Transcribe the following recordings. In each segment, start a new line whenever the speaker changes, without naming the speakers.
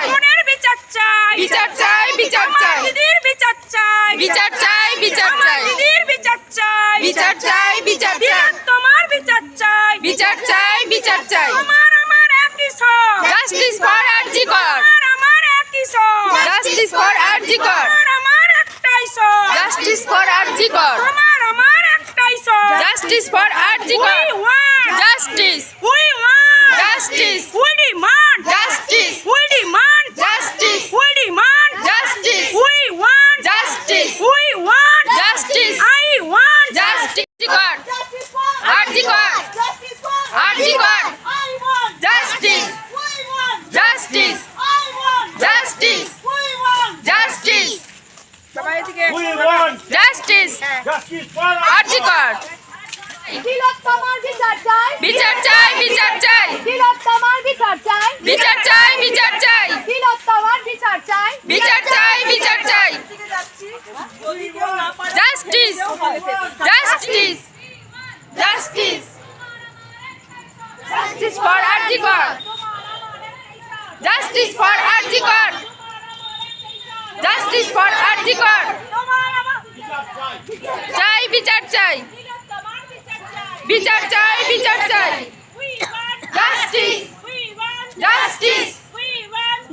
চাই।
বিচার চাই। বিচার
আমার
চাই।
দিদির বিচার চাই।
বিচার চাই বিচার চাই।
দিদির বিচার চাই।
বিচার চাই বিচার চাই।
তোমার বিচার চাই।
বিচার চাই বিচার চাই।
আমার আমার একই সব।
জাস্টিস ফর আরজি কর
আমার আমার একই সব।
জাস্টিস ফর আরজি কর
আমার আমার একটাই সব।
জাস্টিস ফর আরজি কর
আমার আমার একটাই সব।
Justice for RG Kar justice
We want
Justice.
We demand
Justice.
We demand
justice
justice for
RG Kar
তিলোত্তমার বিচার চাই
বিচার চাই। বিচার চাই।
বিচার চাই
বিচার চাই। বিচার চাই।
বিচার চাই
বিচার চাই। Justice justice justice. Justice for RG Kar justice for RG Kar justice for RG কর চাই বিচার চাই। বিচার চাই বিচার চাই। Justice justice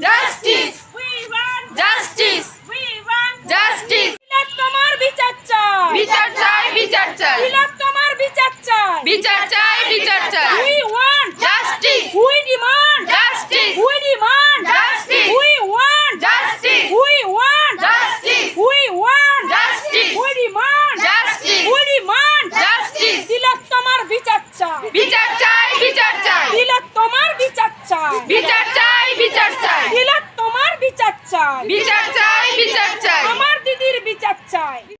justice justice justice
তোমার বিচার চাই।
বিচার চাই বিচার চাই।
তোমার বিচার চাই।
বিচার বিচার
বিচার চাই
বিচার চাই।
তোমার বিচার চাই।
বিচার চাই বিচার চাই।
তিলোত্তমার বিচার চাই।
বিচার চাই বিচার চাই।
আমার দিদির বিচার চাই।